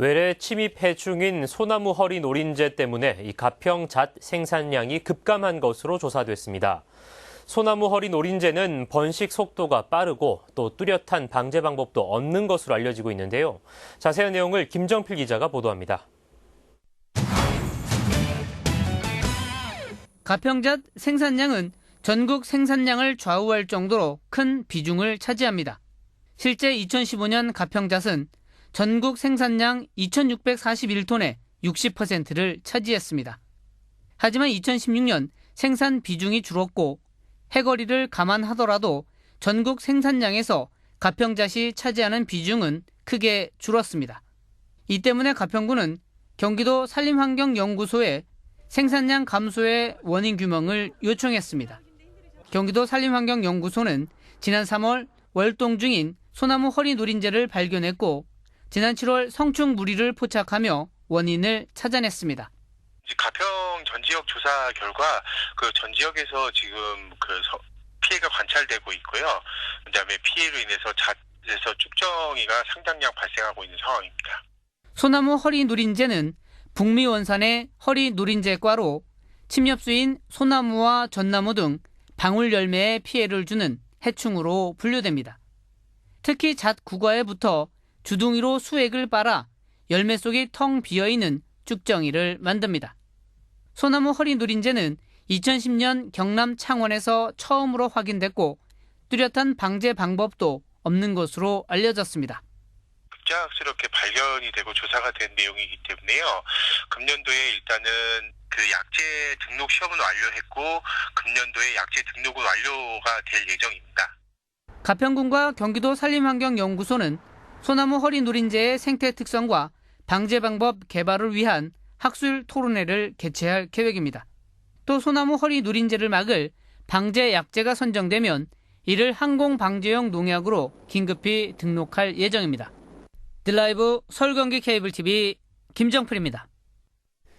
외래 침입해 중인 소나무 허리 노린재 때문에 이 가평 잣 생산량이 급감한 것으로 조사됐습니다. 소나무 허리 노린재는 번식 속도가 빠르고 또 뚜렷한 방제 방법도 없는 것으로 알려지고 있는데요. 자세한 내용을 김정필 기자가 보도합니다. 가평잣 생산량은 전국 생산량을 좌우할 정도로 큰 비중을 차지합니다. 실제 2015년 가평잣은 전국 생산량 2,641톤의 60%를 차지했습니다. 하지만 2016년 생산 비중이 줄었고 해거리를 감안하더라도 전국 생산량에서 가평잣이 차지하는 비중은 크게 줄었습니다. 이 때문에 가평구는 경기도 산림환경연구소에 생산량 감소의 원인 규명을 요청했습니다. 경기도 산림환경연구소는 지난 3월 월동 중인 소나무 허리 노린재를 발견했고 지난 7월 성충 무리를 포착하며 원인을 찾아냈습니다. 가평 전 지역 조사 결과 그 전 지역에서 지금 그 서- 피해가 관찰되고 있고요. 그다음에 피해로 인해서 잣에서 쭉정이가 상당량 발생하고 있는 상황입니다. 소나무 허리 누린재는 북미 원산의 허리 누린재과로 침엽수인 소나무와 전나무 등 방울 열매에 피해를 주는 해충으로 분류됩니다. 특히 잣 구과에 붙어 주둥이로 수액을 빨아 열매 속이 텅 비어 있는 쭉정이를 만듭니다. 소나무 허리 누린재는 2010년 경남 창원에서 처음으로 확인됐고 뚜렷한 방제 방법도 없는 것으로 알려졌습니다. 급작스럽게 발견이 되고 조사가 된 내용이기 때문에요. 금년도에 일단은 그 약재 등록 시험은 완료했고 금년도에 약재 등록은 완료가 될 예정입니다. 가평군과 경기도 산림환경연구소는 소나무 허리 누린재의 생태 특성과 방제 방법 개발을 위한 학술 토론회를 개최할 계획입니다. 또 소나무 허리 누린재를 막을 방제 약재가 선정되면 이를 항공 방제용 농약으로 긴급히 등록할 예정입니다. 드라이브 서울경기 케이블 TV 김정필입니다.